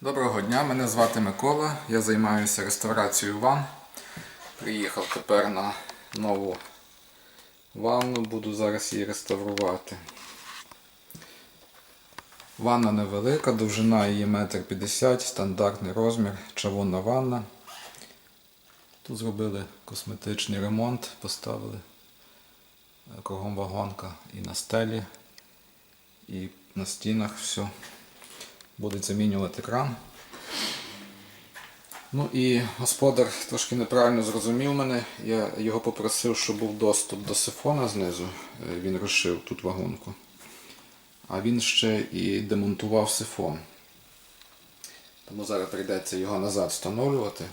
Доброго дня, мене звати Микола. Я займаюся реставрацією ванн. Приїхав тепер на нову ванну, буду зараз її реставрувати. Ванна невелика, довжина її 1,50 м, стандартний розмір, чавунна ванна. Тут зробили косметичний ремонт, поставили е, кругом вагонка і на стелі, і на стінах все. Будуть замінювати кран. Ну і господар трошки неправильно зрозумів мене. Я його попросив, щоб був доступ до сифона знизу. Е, Він розшив тут вагонку. А він ще і демонтував сифон. Тому зараз прийдеться його назад встановлювати.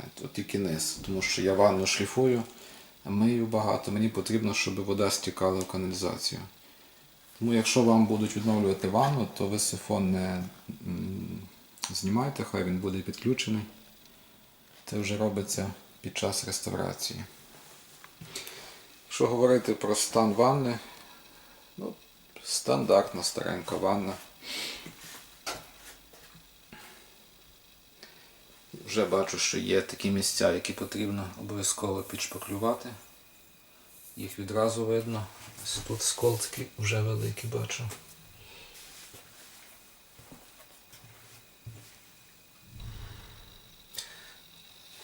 Е, тільки низ. Тому що я ванну шліфую, мию багато. Мені потрібно, щоб вода стікала в каналізацію. Тому якщо вам будуть відновлювати ванну, то ви сифон не знімайте, хай він буде підключений. Це вже робиться під час реставрації. Якщо говорити про стан ванни, ну, стандартна старенька ванна. Вже бачу, що є такі місця, які потрібно обов'язково підшпаклювати. Їх відразу видно. Ось тут сколтики вже великі бачу.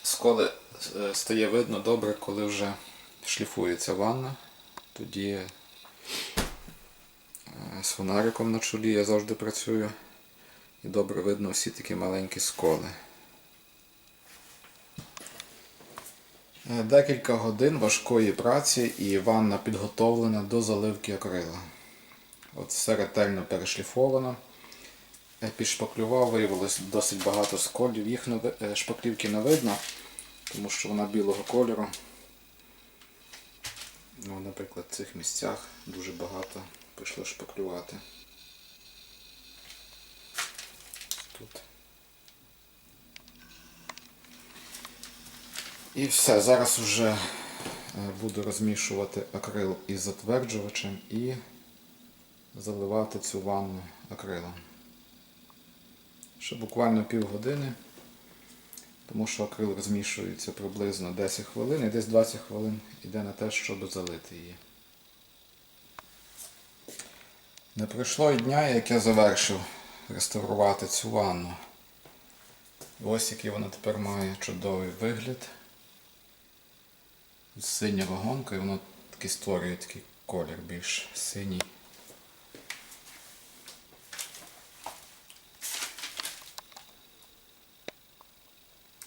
Сколи е, стає видно добре, коли вже шліфується ванна. Тоді е, з фонариком на чолі я завжди працюю. І добре видно всі такі маленькі сколи. Декілька годин важкої праці і ванна підготовлена до заливки акрила. От все ретельно перешліфовано. Е, Підшпаклював, виявилось досить багато сколів. Їх е, шпаклівки не видно, тому що вона білого кольору. Ну, наприклад, в цих місцях дуже багато прийшло шпаклювати. Тут. І все, зараз вже е, буду розмішувати акрил із затверджувачем і заливати цю ванну акрилом. Ще буквально півгодини, тому що акрил розмішується приблизно 10 хвилин і десь 20 хвилин йде на те, щоб залити її. Не пройшло і дня, як я завершив реставрувати цю ванну. Ось який вона тепер має чудовий вигляд. Синя вагонка і воно такий створює такий колір більш синій.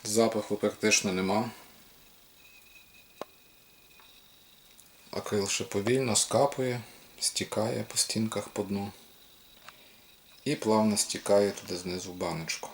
Запаху практично нема. Акрил ще повільно скапує, стікає по стінках по дну і плавно стікає туди знизу в баночку.